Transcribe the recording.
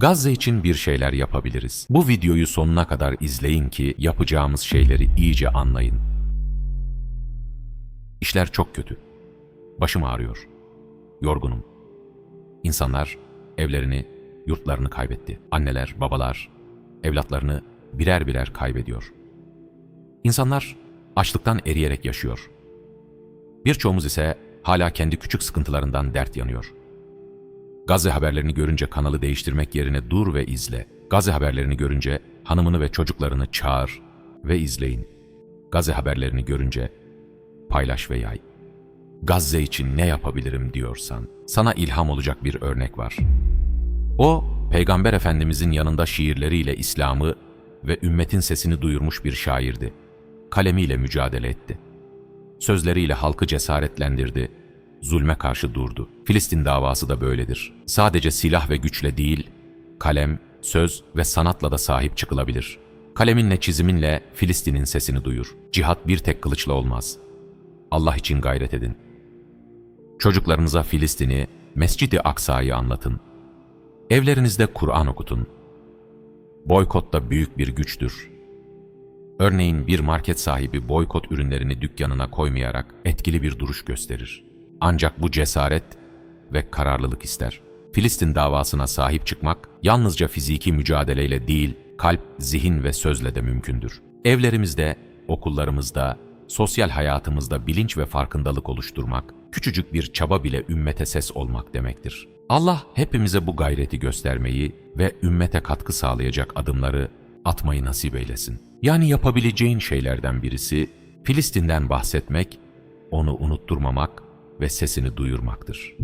Gazze için bir şeyler yapabiliriz. Bu videoyu sonuna kadar izleyin ki yapacağımız şeyleri iyice anlayın. İşler çok kötü. Başım ağrıyor. Yorgunum. İnsanlar evlerini, yurtlarını kaybetti. Anneler, babalar evlatlarını birer birer kaybediyor. İnsanlar açlıktan eriyerek yaşıyor. Birçoğumuz ise hala kendi küçük sıkıntılarından dert yanıyor. Gazze haberlerini görünce kanalı değiştirmek yerine dur ve izle. Gazze haberlerini görünce hanımını ve çocuklarını çağır ve izleyin. Gazze haberlerini görünce paylaş ve yay. Gazze için ne yapabilirim diyorsan sana ilham olacak bir örnek var. O, Peygamber Efendimizin yanında şiirleriyle İslam'ı ve ümmetin sesini duyurmuş bir şairdi. Kalemiyle mücadele etti. Sözleriyle halkı cesaretlendirdi, zulme karşı durdu. Filistin davası da böyledir. Sadece silah ve güçle değil, kalem, söz ve sanatla da sahip çıkılabilir. Kaleminle çiziminle Filistin'in sesini duyur. Cihat bir tek kılıçla olmaz. Allah için gayret edin. Çocuklarınıza Filistin'i, Mescid-i Aksa'yı anlatın. Evlerinizde Kur'an okutun. Boykot da büyük bir güçtür. Örneğin bir market sahibi boykot ürünlerini dükkanına koymayarak etkili bir duruş gösterir. Ancak bu cesaret ve kararlılık ister. Filistin davasına sahip çıkmak yalnızca fiziki mücadeleyle değil, kalp, zihin ve sözle de mümkündür. Evlerimizde, okullarımızda, sosyal hayatımızda bilinç ve farkındalık oluşturmak, küçücük bir çaba bile ümmete ses olmak demektir. Allah hepimize bu gayreti göstermeyi ve ümmete katkı sağlayacak adımları atmayı nasip eylesin. Yani yapabileceğin şeylerden birisi Filistin'den bahsetmek, onu unutturmamak ve sesini duyurmaktır.